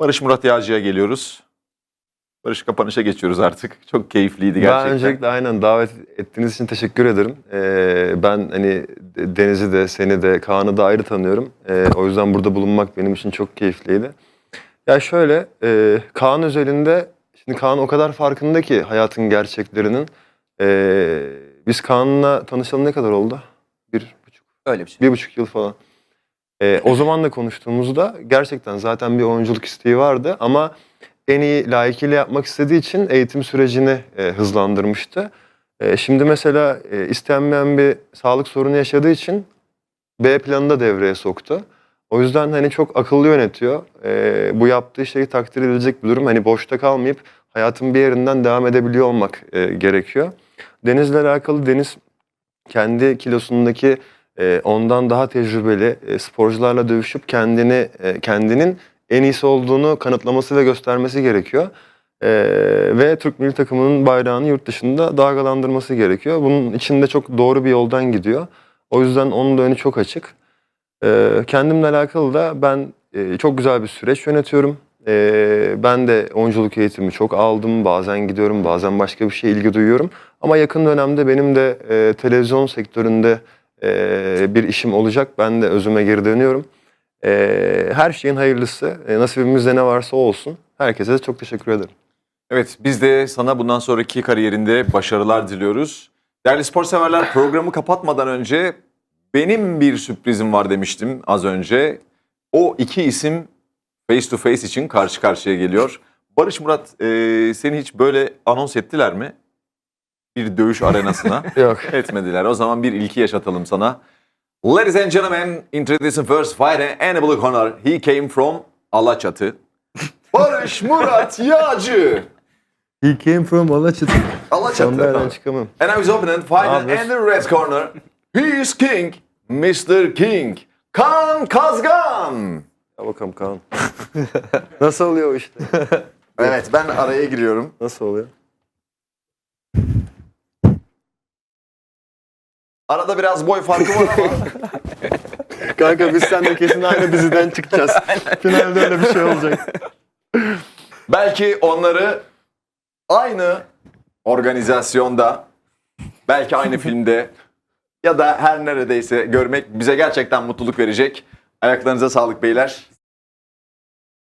Barış Murat Yağcı'ya geliyoruz. Barış kapanışa geçiyoruz artık. Çok keyifliydi gerçekten. Ben öncelikle aynen davet ettiğiniz için teşekkür ederim. Ee, ben hani Deniz'i de seni de Kaan'ı da ayrı tanıyorum. Ee, o yüzden burada bulunmak benim için çok keyifliydi. Ya şöyle e, Kaan özelinde şimdi Kaan o kadar farkında ki hayatın gerçeklerinin. Ee, biz Kaan'la tanışalı ne kadar oldu? Bir buçuk, Öyle bir şey. bir buçuk yıl falan. Ee, o zaman da konuştuğumuzda gerçekten zaten bir oyunculuk isteği vardı ama en iyi layıkıyla yapmak istediği için eğitim sürecini e, hızlandırmıştı. E, şimdi mesela e, istenmeyen bir sağlık sorunu yaşadığı için B planını da devreye soktu. O yüzden hani çok akıllı yönetiyor. E, bu yaptığı şeyi takdir edilecek bir durum. Hani boşta kalmayıp hayatın bir yerinden devam edebiliyor olmak e, gerekiyor. Deniz'le alakalı Deniz kendi kilosundaki e, ondan daha tecrübeli e, sporcularla dövüşüp kendini e, kendinin en iyisi olduğunu kanıtlaması ve göstermesi gerekiyor. E, ve Türk milli takımının bayrağını yurt dışında dalgalandırması gerekiyor. Bunun için de çok doğru bir yoldan gidiyor. O yüzden onun da önü çok açık. E, kendimle alakalı da ben e, çok güzel bir süreç yönetiyorum. E, ben de oyunculuk eğitimi çok aldım. Bazen gidiyorum, bazen başka bir şeye ilgi duyuyorum. Ama yakın dönemde benim de e, televizyon sektöründe e, bir işim olacak. Ben de özüme geri dönüyorum. E, her şeyin hayırlısı. E, nasibimizde ne varsa olsun. Herkese de çok teşekkür ederim. Evet biz de sana bundan sonraki kariyerinde başarılar diliyoruz. Değerli spor severler programı kapatmadan önce benim bir sürprizim var demiştim az önce. O iki isim face to face için karşı karşıya geliyor. Barış Murat e, seni hiç böyle anons ettiler mi? Bir dövüş arenasına. Yok. Etmediler. O zaman bir ilki yaşatalım sana. Ladies and gentlemen, introducing first fighter blue corner. He came from Alaçatı. Barış Murat Yağcı. He came from Alaçatı. Alaçatı. Sonda çıkamam. And his opponent fighting Abi. in the red corner. He is king, Mr. King. Kaan Kazgan. Ya bakalım Kaan. Nasıl oluyor o işte? Evet ben araya giriyorum. Nasıl oluyor? Arada biraz boy farkı var ama Kanka biz seninle kesin aynı diziden çıkacağız. Finalde öyle bir şey olacak. belki onları aynı organizasyonda, belki aynı filmde ya da her neredeyse görmek bize gerçekten mutluluk verecek. Ayaklarınıza sağlık beyler.